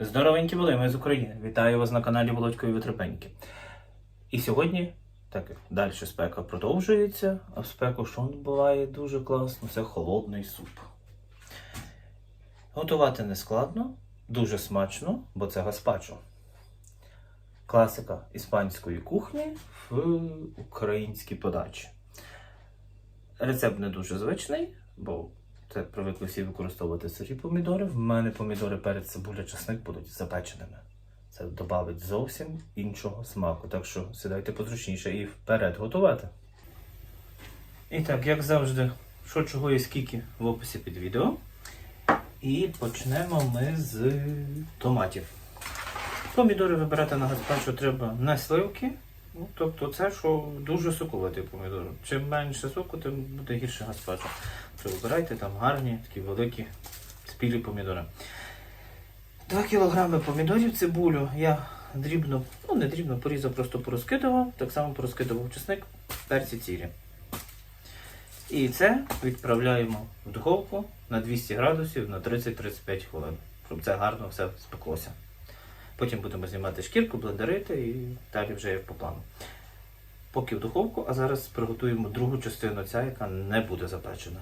Здоровенькі були, ми з України. Вітаю вас на каналі Володької Витребеньки. І сьогодні, так далі спека продовжується, а в спеку що буває дуже класно, це холодний суп. Готувати не складно, дуже смачно, бо це гаспачо. Класика іспанської кухні в українській подачі. Рецепт не дуже звичний, бо це привикли всі використовувати сирі помідори. В мене помідори перець, цибуля, чесник будуть запеченими. Це додавить зовсім іншого смаку. Так що сідайте позручніше і вперед готувати. І так, як завжди, що чого і скільки в описі під відео. І почнемо ми з томатів. Помідори вибирати на гаспачо треба не сливки. Ну, тобто це, що дуже соковитий помідор. Чим менше соку, тим буде гірше гаспачо. То вибирайте там гарні, такі великі спілі помідори. 2 кг помідорів, цибулю я дрібно, ну не дрібно, порізав, просто порозкидував, так само порозкидував чесник, перці цілі. І це відправляємо в духовку на 200 градусів на 30-35 хвилин, щоб це гарно все спеклося. Потім будемо знімати шкірку, блендерити і далі вже як по плану. Поки в духовку, а зараз приготуємо другу частину ця, яка не буде запечена.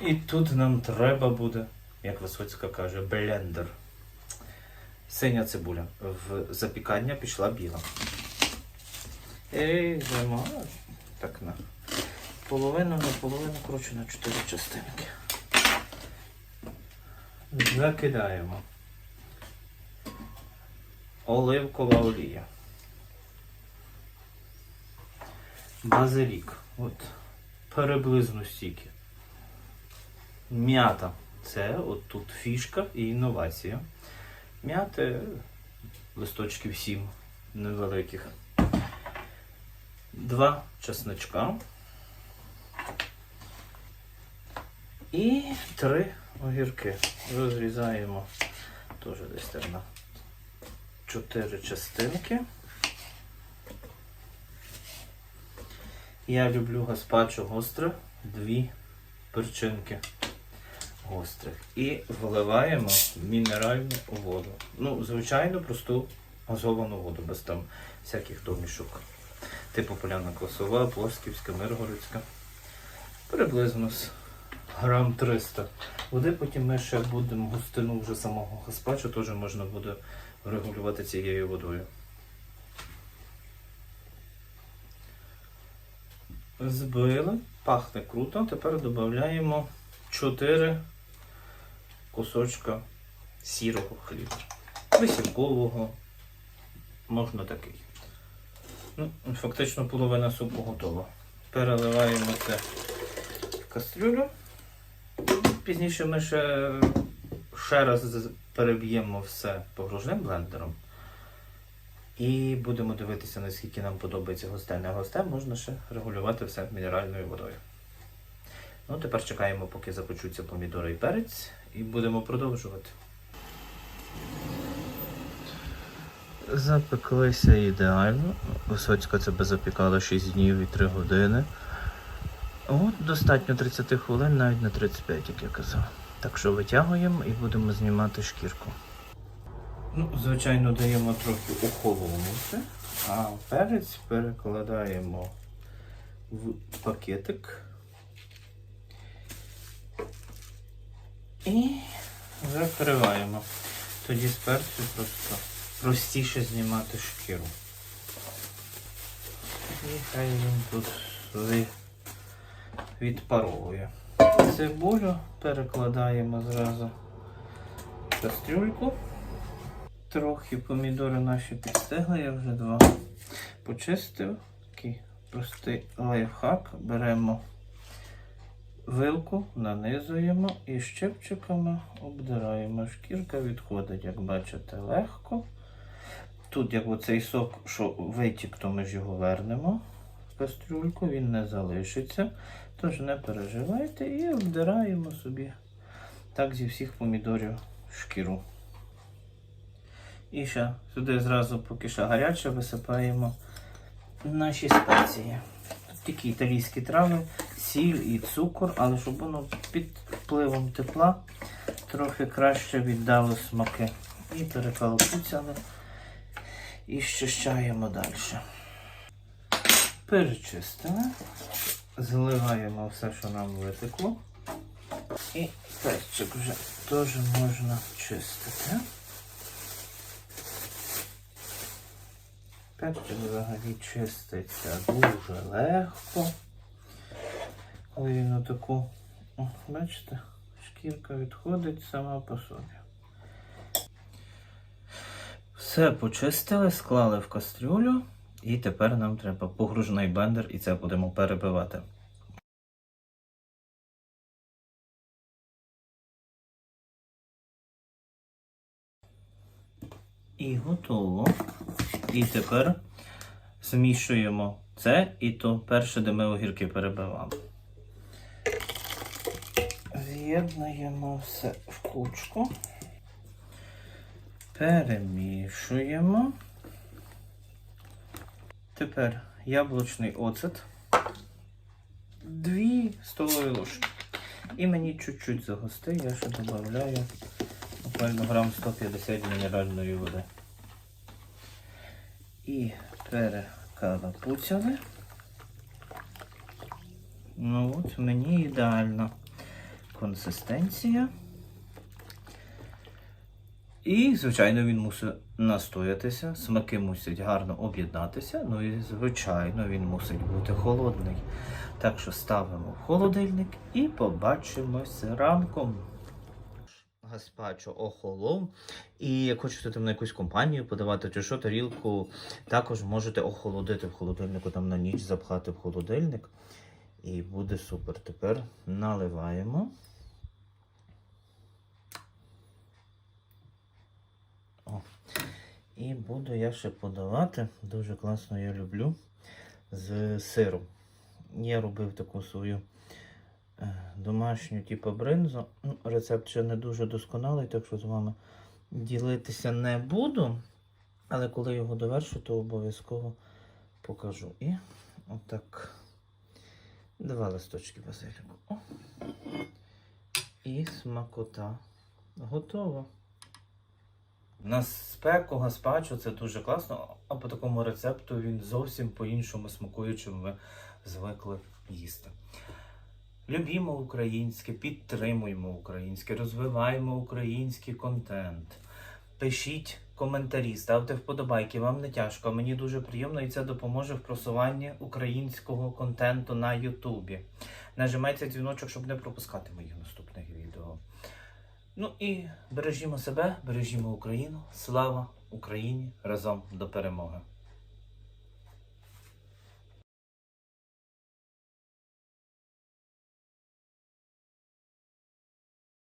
І тут нам треба буде, як Висоцька каже, блендер. Синя цибуля. В запікання пішла біла. І йдемо так на половину, на половину, коротше, на 4 частинки. Закидаємо. Оливкова олія. Базилік. От. Приблизно стільки. М'ята. Це от тут фішка і інновація. М'яти листочків 7 невеликих. Два чесночка. І три огірки. Розрізаємо теж десь так на чотири частинки. Я люблю гаспачо гостре, дві перчинки гострих. І вливаємо мінеральну воду. Ну, звичайно, просту газовану воду, без там всяких домішок. Типу поляна косова, плосківська, миргородська. Приблизно з грам 300 води. Потім ми ще будемо густину вже самого гаспачо, теж можна буде регулювати цією водою. Збили, пахне круто. Тепер додаємо 4 кусочка сірого хліба. Висівкового, можна такий. Ну, фактично половина супу готова. Переливаємо це в кастрюлю. Пізніше ми ще, ще раз переб'ємо все погружним блендером. І будемо дивитися, наскільки нам подобається гостей. Не гостей можна ще регулювати все мінеральною водою. Ну, тепер чекаємо, поки запечуться помідори і перець, і будемо продовжувати. Запеклися ідеально. Висоцька це запікала 6 днів і 3 години. От достатньо 30 хвилин, навіть на 35, як я казав. Так що витягуємо і будемо знімати шкірку. Ну, звичайно, даємо трохи охолонути, а перець перекладаємо в пакетик. І закриваємо. Тоді з перцю просто простіше знімати шкіру. І хай він тут відпаровує. Цибулю перекладаємо зразу в кастрюльку. Трохи помідори наші підстигли, я вже два почистив. Такий простий лайфхак. Беремо вилку, нанизуємо і щипчиками обдираємо. Шкірка відходить, як бачите, легко. Тут, як оцей сок, що витік, то ми ж його вернемо в кастрюльку, він не залишиться. Тож не переживайте і обдираємо собі так зі всіх помідорів шкіру. І ще сюди зразу, поки ще гаряче, висипаємо наші спеції. Такі італійські трави, сіль і цукор, але щоб воно під впливом тепла трохи краще віддало смаки І перекалапуцяли. І щищаємо далі. Перечистили. Заливаємо все, що нам витекло. І перчик вже теж можна чистити. Перчик взагалі чиститься дуже легко. Коли він отаку, о, бачите, шкірка відходить сама по собі. Все почистили, склали в кастрюлю, і тепер нам треба погружний бендер, і це будемо перебивати. І готово. І тепер змішуємо це і то перше, де ми огірки перебивали. З'єднуємо все в кучку. Перемішуємо. Тепер яблучний оцет. Дві столові ложки. І мені чуть-чуть загусти, я ще додаю буквально грам 150 мінеральної води. І перекалапуцяли. Ну от, мені ідеальна консистенція. І, звичайно, він мусить настоятися, смаки мусять гарно об'єднатися. Ну і, звичайно, він мусить бути холодний. Так що ставимо в холодильник і побачимося ранком. Гаспачо охолов. І як хочете там на якусь компанію подавати чи що, тарілку також можете охолодити в холодильнику, там на ніч запхати в холодильник. І буде супер. Тепер наливаємо. І буду я ще подавати. Дуже класно я люблю з сиром. Я робив таку свою е, домашню, типу бринзу. Ну, рецепт ще не дуже досконалий, так що з вами ділитися не буду. Але коли його довершу, то обов'язково покажу. І отак. Два листочки базиліку. І смакота. Готово. На спеку гаспачо це дуже класно, а по такому рецепту він зовсім по-іншому смакує, чим ви звикли їсти. Любімо українське, підтримуємо українське, розвиваємо український контент. Пишіть коментарі, ставте вподобайки, вам не тяжко, мені дуже приємно і це допоможе в просуванні українського контенту на Ютубі. Нажимайте дзвіночок, щоб не пропускати моїх наступних. Ну і бережімо себе, бережімо Україну. Слава Україні! Разом до перемоги!